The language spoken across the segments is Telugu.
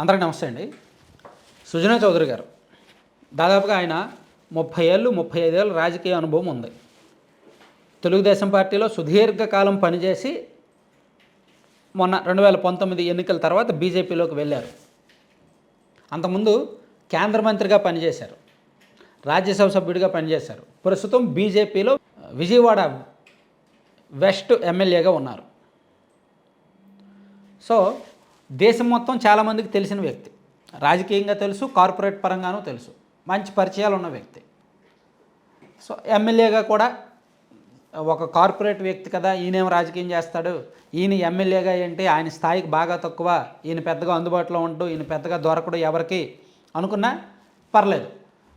అందరికీ నమస్తే అండి. సుజనా చౌదరి గారు దాదాపుగా ఆయన ముప్పై ఏళ్ళు ముప్పై ఐదేళ్ళు రాజకీయ అనుభవం ఉంది. తెలుగుదేశం పార్టీలో సుదీర్ఘకాలం పనిచేసి మొన్న రెండు వేల పంతొమ్మిది ఎన్నికల తర్వాత బీజేపీలోకి వెళ్ళారు. అంతకుముందు కేంద్ర మంత్రిగా పనిచేశారు రాజ్యసభ సభ్యుడిగా పనిచేశారు. ప్రస్తుతం బీజేపీలో విజయవాడ వెస్ట్ ఎమ్మెల్యేగా ఉన్నారు. సో దేశం మొత్తం చాలామందికి తెలిసిన వ్యక్తి. రాజకీయంగా తెలుసు కార్పొరేట్ పరంగానూ తెలుసు. మంచి పరిచయాలు ఉన్న వ్యక్తి. సో ఎమ్మెల్యేగా కూడా ఒక కార్పొరేట్ వ్యక్తి కదా ఈయనేం రాజకీయం చేస్తాడు? ఈయన ఎమ్మెల్యేగా ఏంటి? ఆయన స్థాయికి బాగా తక్కువ ఈయన పెద్దగా అందుబాటులో ఉంటూ ఈయన పెద్దగా దొరకడు ఎవరికి అనుకున్నా పర్లేదు.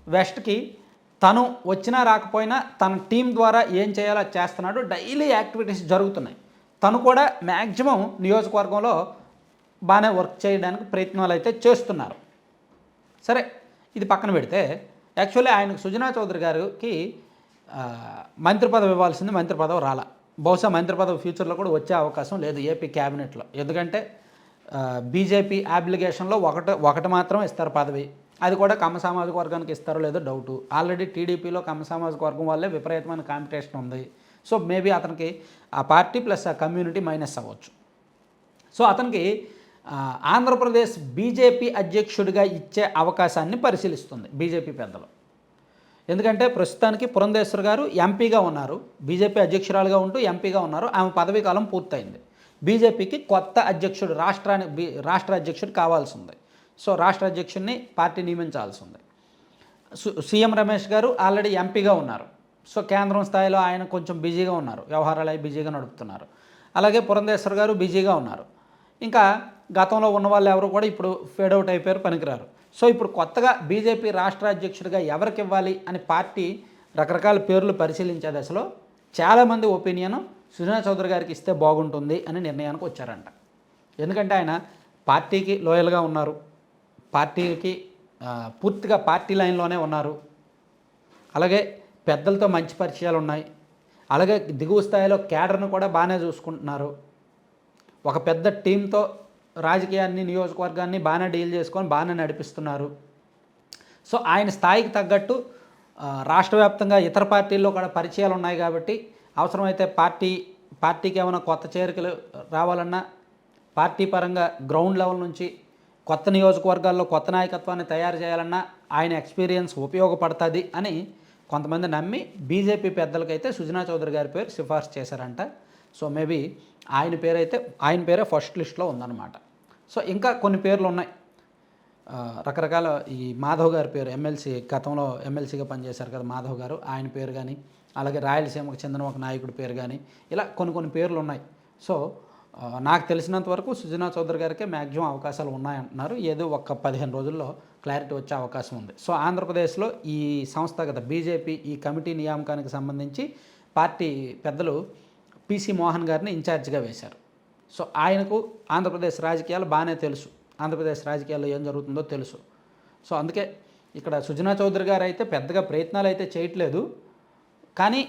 వెస్ట్కి తను వచ్చినా రాకపోయినా తన టీం ద్వారా ఏం చేయాలో చేస్తున్నాడు. డైలీ యాక్టివిటీస్ జరుగుతున్నాయి. తను కూడా మ్యాక్సిమం నియోజకవర్గంలో బాగానే వర్క్ చేయడానికి ప్రయత్నాలు అయితే చేస్తున్నారు. సరే ఇది పక్కన పెడితే యాక్చువల్లీ ఆయనకు సుజనా చౌదరి గారికి మంత్రి పదవి ఇవ్వాల్సింది మంత్రి పదవి రాలా. బహుశా మంత్రి పదవి ఫ్యూచర్లో కూడా వచ్చే అవకాశం లేదు ఏపీ క్యాబినెట్లో. ఎందుకంటే బీజేపీ అప్లికేషన్లో ఒకటి ఒకటి మాత్రం ఇస్తారు పదవి. అది కూడా కమ్మ సామాజిక వర్గానికి ఇస్తారో లేదో డౌటు. ఆల్రెడీ టీడీపీలో కమ్మ సామాజిక వర్గం వల్లే విపరీతమైన కాంపిటీషన్ ఉంది. సో మేబీ అతనికి ఆ పార్టీ ప్లస్ ఆ కమ్యూనిటీ మైనస్ అవ్వచ్చు. సో అతనికి ఆంధ్రప్రదేశ్ బీజేపీ అధ్యక్షుడిగా ఇచ్చే అవకాశాన్ని పరిశీలిస్తుంది బీజేపీ పెద్దలు. ఎందుకంటే ప్రస్తుతానికి పురంధేశ్వర్ గారు ఎంపీగా ఉన్నారు. బీజేపీ అధ్యక్షురాలుగా ఉంటూ ఎంపీగా ఉన్నారు. ఆమె పదవీ కాలం పూర్తయింది. బీజేపీకి కొత్త అధ్యక్షుడు రాష్ట్రానికి బీ రాష్ట్ర అధ్యక్షుడు కావాల్సి ఉంది. సో రాష్ట్ర అధ్యక్షుడిని పార్టీ నియమించాల్సి ఉంది. సు- సీఎం రమేష్ గారు ఆల్రెడీ ఎంపీగా ఉన్నారు. సో కేంద్రం స్థాయిలో ఆయన కొంచెం బిజీగా ఉన్నారు. వ్యవహారాలు బిజీగా నడుపుతున్నారు. అలాగే పురంధేశ్వర్ గారు బిజీగా ఉన్నారు. ఇంకా గతంలో ఉన్న వాళ్ళు ఎవరు కూడా ఇప్పుడు ఫేడ్ అవుట్ అయిపోయారు పనికిరారు. సో ఇప్పుడు కొత్తగా బీజేపీ రాష్ట్ర అధ్యక్షుడిగా ఎవరికి ఇవ్వాలి అని పార్టీ రకరకాల పేర్లు పరిశీలించే దశలో చాలామంది ఒపీనియన్ సుజనా చౌదరి గారికి ఇస్తే బాగుంటుంది అని నిర్ణయానికి వచ్చారంట. ఎందుకంటే ఆయన పార్టీకి లోయల్గా ఉన్నారు. పార్టీకి పూర్తిగా పార్టీ లైన్లోనే ఉన్నారు. అలాగే పెద్దలతో మంచి పరిచయాలు ఉన్నాయి. అలాగే దిగువ స్థాయిలో క్యాడర్ను కూడా బాగానే చూసుకుంటున్నారు. ఒక పెద్ద టీంతో రాజకీయాన్ని నియోజకవర్గాన్ని బాగానే డీల్ చేసుకొని బాగానే నడిపిస్తున్నారు. సో ఆయన స్థాయికి తగ్గట్టు రాష్ట్ర వ్యాప్తంగా ఇతర పార్టీల్లో కూడా పరిచయాలు ఉన్నాయి కాబట్టి అవసరమైతే పార్టీ పార్టీకి ఏమైనా కొత్త చేరికలు రావాలన్నా పార్టీ పరంగా గ్రౌండ్ లెవెల్ నుంచి కొత్త నియోజకవర్గాల్లో కొత్త నాయకత్వాన్ని తయారు చేయాలన్నా ఆయన ఎక్స్పీరియన్స్ ఉపయోగపడుతుంది అని కొంతమంది నమ్మి బీజేపీ పెద్దలకైతే సుజనా చౌదరి గారి పేరు సిఫార్సు చేశారంట. సో మేబీ ఆయన పేరైతే ఆయన పేరే ఫస్ట్ లిస్ట్లో ఉందన్నమాట. సో ఇంకా కొన్ని పేర్లు ఉన్నాయి. రకరకాల ఈ మాధవ్ గారి పేరు ఎమ్మెల్సీ గతంలో ఎమ్మెల్సీగా పనిచేశారు కదా మాధవ్ గారు ఆయన పేరు కానీ అలాగే రాయలసీమకు చెందిన ఒక నాయకుడి పేరు కానీ ఇలా కొన్ని కొన్ని పేర్లు ఉన్నాయి. సో నాకు తెలిసినంత వరకు సుజనా చౌదరి గారికే మ్యాక్సిమం అవకాశాలు ఉన్నాయంటున్నారు. ఏదో ఒక పదిహేను రోజుల్లో క్లారిటీ వచ్చే అవకాశం ఉంది. సో ఆంధ్రప్రదేశ్లో ఈ సంస్థాగత బీజేపీ ఈ కమిటీ నియామకానికి సంబంధించి పార్టీ పెద్దలు పిసి మోహన్ గారిని ఇన్ఛార్జిగా వేశారు. సో ఆయనకు ఆంధ్రప్రదేశ్ రాజకీయాలు బాగానే తెలుసు. ఆంధ్రప్రదేశ్ రాజకీయాల్లో ఏం జరుగుతుందో తెలుసు. సో అందుకే ఇక్కడ సుజనా చౌదరి గారు అయితే పెద్దగా ప్రయత్నాలు అయితే చేయట్లేదు. కానీ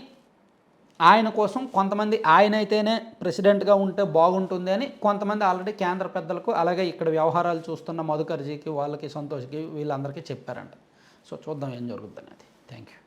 ఆయన కోసం కొంతమంది ఆయన అయితేనే ప్రెసిడెంట్గా ఉంటే బాగుంటుంది అని కొంతమంది ఆల్రెడీ కేంద్ర పెద్దలకు అలాగే ఇక్కడ వ్యవహారాలు చూస్తున్న మధుకర్జీకి వాళ్ళకి సంతోష్కి వీళ్ళందరికీ చెప్పారంట. సో చూద్దాం ఏం జరుగుతుంది అనేది థ్యాంక్ యూ